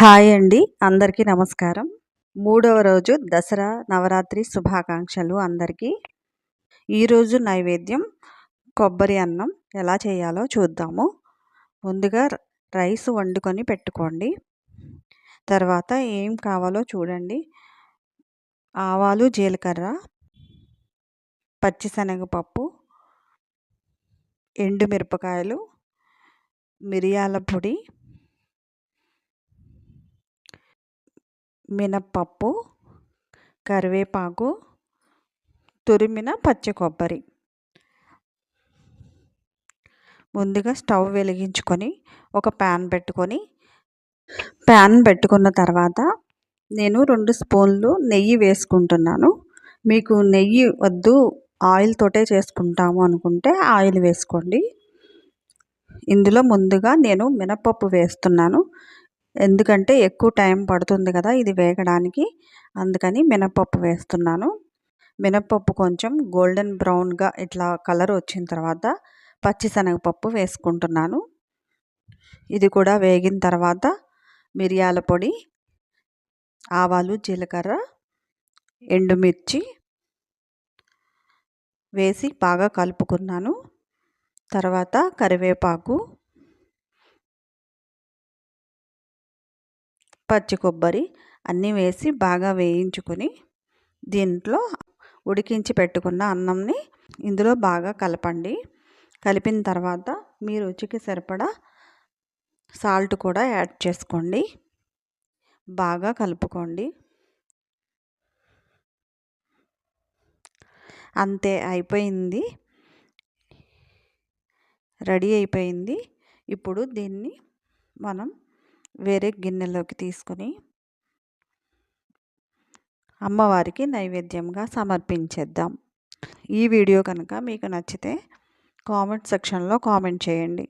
Hi అండి. అందరికీ నమస్కారం. మూడవ రోజు దసరా నవరాత్రి శుభాకాంక్షలు అందరికీ. ఈరోజు నైవేద్యం కొబ్బరి అన్నం. ఎలా చేయాలో చూద్దాము. ముందుగా రైస్ వండుకొని పెట్టుకోండి. తర్వాత ఏం కావాలో చూడండి. ఆవాలు జీలకర్ర పచ్చిశనగపప్పు ఎండుమిరపకాయలు మిరియాల పొడి మినప్పప్పు కరివేపాకు తురిమిన పచ్చి కొబ్బరి. ముందుగా స్టవ్ వెలిగించుకొని ఒక ప్యాన్ పెట్టుకొని ప్యాన్ పెట్టుకున్న తర్వాత నేను రెండు స్పూన్లు నెయ్యి వేసుకుంటున్నాను. మీకు నెయ్యి వద్దు ఆయిల్ తోటే చేసుకుంటాము అనుకుంటే ఆయిల్ వేసుకోండి. ఇందులో ముందుగా నేను మినపప్పు వేస్తున్నాను. ఎందుకంటే ఎక్కువ టైం పడుతుంది కదా ఇది వేగడానికి. అందుకని మినపప్పు వేస్తున్నాను. మినపప్పు కొంచెం గోల్డెన్ బ్రౌన్గా ఇట్లా కలర్ వచ్చిన తర్వాత పచ్చిశనగపప్పు వేసుకుంటున్నాను. ఇది కూడా వేగిన తర్వాత మిరియాల పొడి ఆవాలు జీలకర్ర ఎండుమిర్చి వేసి బాగా కలుపుకున్నాను. తర్వాత కరివేపాకు పచ్చి కొబ్బరి అన్నీ వేసి బాగా వేయించుకొని దీంట్లో ఉడికించి పెట్టుకున్న అన్నంని ఇందులో బాగా కలపండి. కలిపిన తర్వాత మీ రుచికి సరిపడా సాల్ట్ కూడా యాడ్ చేసుకోండి. బాగా కలుపుకోండి. అంతే అయిపోయింది. రెడీ అయిపోయింది. ఇప్పుడు దీన్ని మనం వేరే గిన్నెలోకి తీసుకొని అమ్మవారికి నైవేద్యంగా సమర్పించేద్దాం. ఈ వీడియో కనుక మీకు నచ్చితే కామెంట్ సెక్షన్లో కామెంట్ చేయండి.